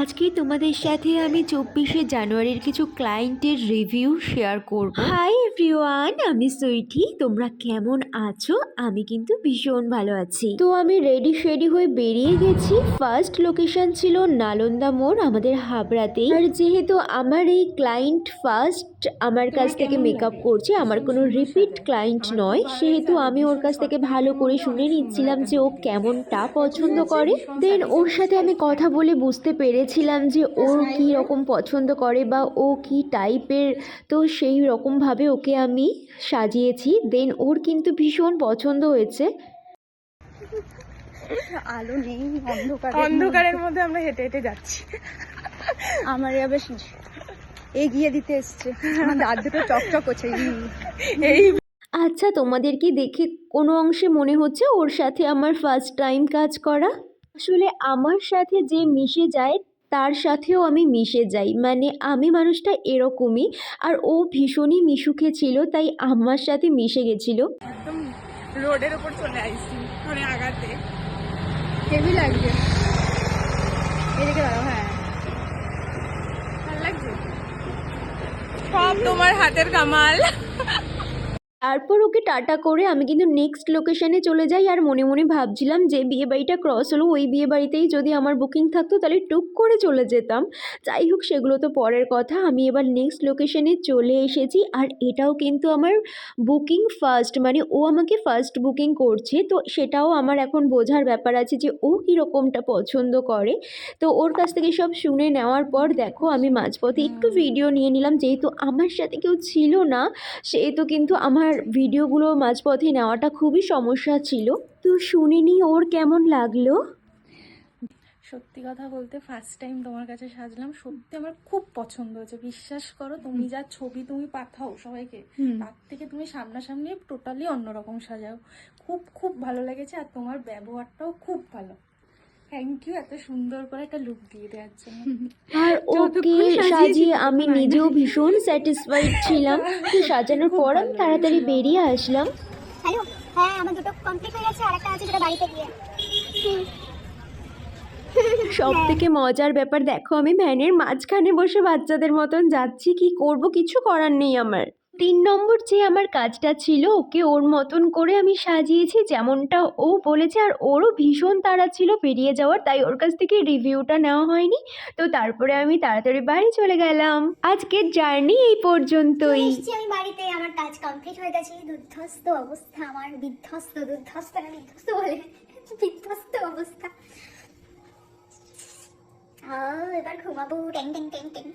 আজকে তোমাদের সাথে আমি চব্বিশে জানুয়ারির কিছু ক্লায়েন্টের রিভিউ শেয়ার করব। হাই এভরিওয়ান আমি সুইটি। তোমরা কেমন আছো? আমি কিন্তু ভীষণ ভালো আছি। তো আমি রেডি শেডি হয়ে বেরিয়ে গেছি। ফার্স্ট লোকেশন ছিল নালন্দা মোড়, আমাদের হাবড়াতেই। আর যেহেতু আমার এই ক্লায়েন্ট ফার্স্ট আমার কাছ থেকে মেকআপ করছে, আমার কোনো রিপিট ক্লায়েন্ট নয়। সেহেতু আমি ওর কাছ থেকে ভালো করে শুনে নিচ্ছিলাম যে ও কেমনটা পছন্দ করে। দেন ওর সাথে আমি কথা বলে বুঝতে পেরেছিলাম যে ওর কী রকম পছন্দ করে বা ও কী টাইপের তো সেই রকমভাবে ওকে আমি সাজিয়েছি। দেন ওর কিন্তু ভীষণ পছন্দ হয়েছে। আলো নেই অন্ধকার অন্ধকারের মধ্যে আমরা হেঁটে হেঁটে যাচ্ছি। আমার বেশ এগিয়ে দিতে এসছে। আমার দাঁত দুটো চকচক করছে। এই আচ্ছা তোমাদের কি দেখে কোনো অংশে মনে হচ্ছে ওর সাথে আমার ফার্স্ট টাইম কাজ করা? আসলে আমার সাথে যে মিশে যায় তার সাথেও আমি মিশে যাই। মানে আমি মানুষটা এরকমই, আর ও ভীষণই মিশুকে ছিল, তাই আমার সাথে মিশে গেছিল। রোডের চলে আইছি মানে আগাতে। এদিকে দাঁড়াও হ্যাঁ। সব তোমার হাতের কামাল। তারপর ওকে টাটা করে আমি কিন্তু নেক্সট লোকেশানে চলে যাই। আর মনে মনে ভাবছিলাম যে বিয়ে বাড়িটা ক্রস হলো ওই বিয়ে বাড়িতেই যদি আমার বুকিং থাকতো তাহলে টুক করে চলে যেতাম। যাই হোক সেগুলো তো পরের কথা। আমি এবার নেক্সট লোকেশানে চলে এসেছি আর এটাও কিন্তু আমার বুকিং ফার্স্ট মানে ও আমাকে ফার্স্ট বুকিং করছে। তো সেটাও আমার এখন বোঝার ব্যাপার আছে যে ও কীরকমটা পছন্দ করে। তো ওর কাছ থেকে সব শুনে নেওয়ার পর দেখো আমি মাঝপথে একটু ভিডিও নিয়ে নিলাম। যেহেতু আমার সাথে কেউ ছিল না সেহেতু কিন্তু আমার ভিডিওগুলো মাঝপথে নেওয়াটা খুবই সমস্যা ছিল। তো শুনিনি ওর কেমন লাগল? সত্যি কথা বলতে ফার্স্ট টাইম তোমার কাছে সাজলাম। সত্যি আমার খুব পছন্দ হয়েছে। বিশ্বাস করো তুমি যা ছবি তুমি পাঠাও সবাইকে তার থেকে তুমি সামনাসামনি টোটালি অন্যরকম সাজাও। খুব খুব ভালো লেগেছে আর তোমার ব্যবহারটাও খুব ভালো। থ্যাংক ইউ এত সুন্দর করে একটা লুক দিয়ে দেওয়ার জন্য। আর ওকে সাজিয়ে আমি নিজেও ভীষণ স্যাটিসফাইড ছিলাম। তো সাজানোর পর আমি তাড়াতাড়ি বেরিয়ে আসলাম। হ্যালো হ্যাঁ আমার দুটো কমপ্লিট হয়ে গেছে আর একটা আছে যেটা বাড়িতে গিয়ে। সব থেকে মজার ব্যাপার দেখো আমি ভ্যানের মাঝখানে বসে বাচ্চাদের মতন যাচ্ছি কি করব? কিছু করার নেই আমার। তিন নম্বর যে আমার কাজটা ছিল, ওকে ওর মতন করে আমি সাজিয়েছি যেমনটা ও বলেছে, আর ওরও ভীষণ তাড়া ছিল বেরিয়ে যাওয়ার, তাই ওর কাছ থেকে রিভিউটা নেওয়া হয়নি। তো তারপরে আমি তাড়াতাড়ি বাড়ি চলে গেলাম। আজকের জার্নি এই পর্যন্তই। আমি বাড়িতে আমার কাজ কমপ্লিট হয়ে গেছে। দুর্ধস্ত অবস্থা, আমার বিধ্বস্ত, দুর্ধস্ত বিধ্বস্ত বলে, বিধ্বস্ত অবস্থা। এবার ঘুমাবো। টেং টেং টেং টেং